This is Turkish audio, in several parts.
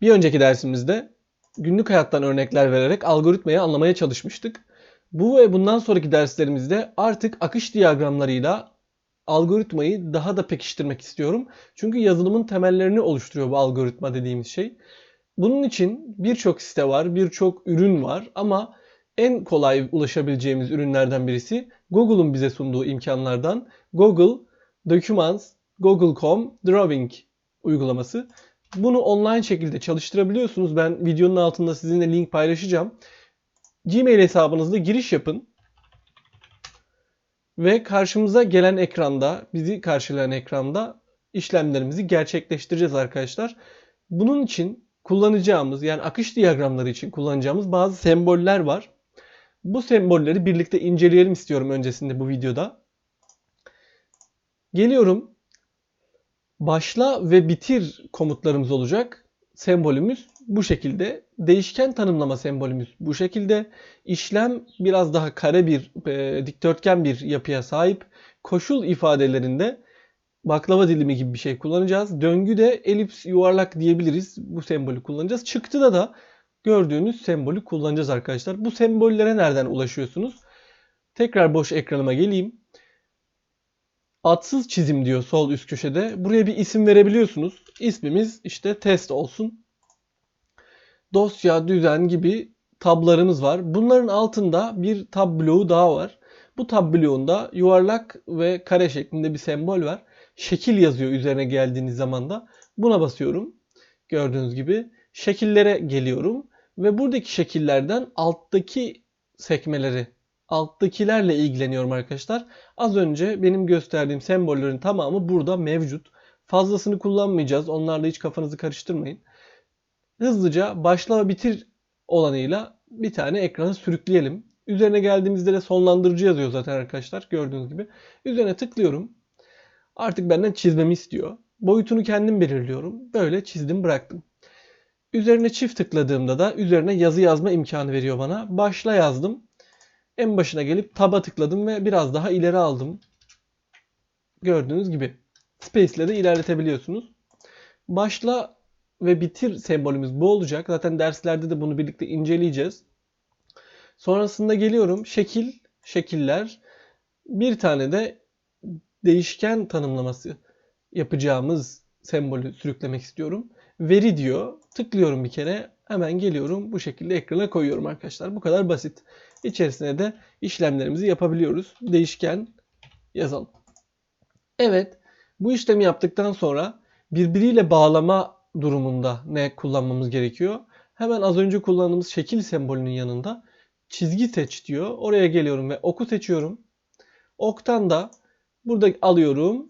Bir önceki dersimizde günlük hayattan örnekler vererek algoritmayı anlamaya çalışmıştık. Bu ve bundan sonraki derslerimizde artık akış diyagramlarıyla algoritmayı daha da pekiştirmek istiyorum. Çünkü yazılımın temellerini oluşturuyor bu algoritma dediğimiz şey. Bunun için birçok site var, birçok ürün var ama en kolay ulaşabileceğimiz ürünlerden birisi Google'un bize sunduğu imkanlardan Google Documents, Google.com Drawing uygulaması. Bunu online şekilde çalıştırabiliyorsunuz. Ben videonun altında sizinle link paylaşacağım. Gmail hesabınızda giriş yapın. Ve karşımıza gelen ekranda, bizi karşılayan ekranda işlemlerimizi gerçekleştireceğiz arkadaşlar. Bunun için kullanacağımız yani akış diyagramları için kullanacağımız bazı semboller var. Bu sembolleri birlikte inceleyelim istiyorum öncesinde bu videoda. Geliyorum. Başla ve bitir komutlarımız olacak. Sembolümüz bu şekilde. Değişken tanımlama sembolümüz bu şekilde. İşlem biraz daha kare bir e, dikdörtgen bir yapıya sahip. Koşul ifadelerinde baklava dilimi gibi bir şey kullanacağız. Döngü de elips yuvarlak diyebiliriz. Bu sembolü kullanacağız. Çıktıda da gördüğünüz sembolü kullanacağız arkadaşlar. Bu sembollere nereden ulaşıyorsunuz? Tekrar boş ekranıma geleyim. Atsız çizim diyor sol üst köşede. Buraya bir isim verebiliyorsunuz. İsmimiz işte test olsun. Dosya, düzen gibi tablarımız var. Bunların altında bir tab bloğu daha var. Bu tab bloğunda yuvarlak ve kare şeklinde bir sembol var. Şekil yazıyor üzerine geldiğiniz zaman da. Buna basıyorum. Gördüğünüz gibi şekillere geliyorum ve buradaki şekillerden alttaki sekmeleri, alttakilerle ilgileniyorum arkadaşlar. Az önce benim gösterdiğim sembollerin tamamı burada mevcut. Fazlasını kullanmayacağız. Onlarla hiç kafanızı karıştırmayın. Hızlıca başla ve bitir olanıyla bir tane ekranı sürükleyelim. Üzerine geldiğimizde de sonlandırıcı yazıyor zaten arkadaşlar gördüğünüz gibi. Üzerine tıklıyorum. Artık benden çizmemi istiyor. Boyutunu kendim belirliyorum. Böyle çizdim bıraktım. Üzerine çift tıkladığımda da üzerine yazı yazma imkanı veriyor bana. Başla yazdım. En başına gelip taba tıkladım ve biraz daha ileri aldım. Gördüğünüz gibi. Space ile de ilerletebiliyorsunuz. Başla ve bitir sembolümüz bu olacak. Zaten derslerde de bunu birlikte inceleyeceğiz. Sonrasında geliyorum. Şekil, şekiller. Bir tane de değişken tanımlaması yapacağımız sembolü sürüklemek istiyorum. Veri diyor. Tıklıyorum bir kere. Hemen geliyorum. Bu şekilde ekrana koyuyorum arkadaşlar. Bu kadar basit. İçerisine de işlemlerimizi yapabiliyoruz. Değişken yazalım. Evet. Bu işlemi yaptıktan sonra birbiriyle bağlama durumunda ne kullanmamız gerekiyor? Hemen az önce kullandığımız şekil sembolünün yanında çizgi seç diyor. Oraya geliyorum ve oku seçiyorum. Oktan da burada alıyorum.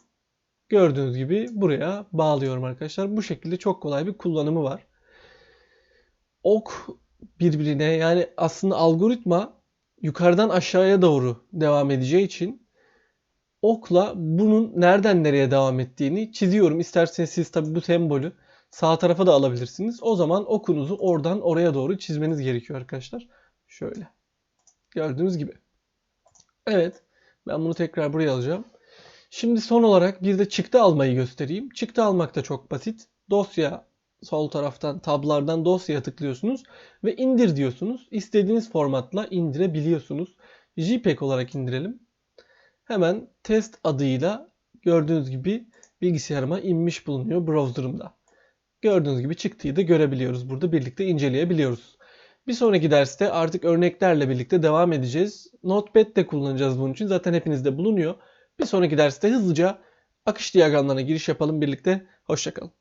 Gördüğünüz gibi buraya bağlıyorum arkadaşlar. Bu şekilde çok kolay bir kullanımı var. Ok birbirine yani aslında algoritma yukarıdan aşağıya doğru devam edeceği için okla bunun nereden nereye devam ettiğini çiziyorum. İsterseniz siz tabi bu sembolü sağ tarafa da alabilirsiniz. O zaman okunuzu oradan oraya doğru çizmeniz gerekiyor arkadaşlar. Şöyle. Gördüğünüz gibi. Evet. Ben bunu tekrar buraya alacağım. Şimdi son olarak bir de çıktı almayı göstereyim. Çıktı almak da çok basit. Dosya sol taraftan tablardan dosyaya tıklıyorsunuz ve indir diyorsunuz. İstediğiniz formatla indirebiliyorsunuz. JPEG olarak indirelim. Hemen test adıyla gördüğünüz gibi bilgisayarıma inmiş bulunuyor browser'ımda. Gördüğünüz gibi çıktıyı da görebiliyoruz. Burada birlikte inceleyebiliyoruz. Bir sonraki derste artık örneklerle birlikte devam edeceğiz. Notepad de kullanacağız bunun için. Zaten hepinizde bulunuyor. Bir sonraki derste hızlıca akış diyagramlarına giriş yapalım birlikte. Hoşçakalın.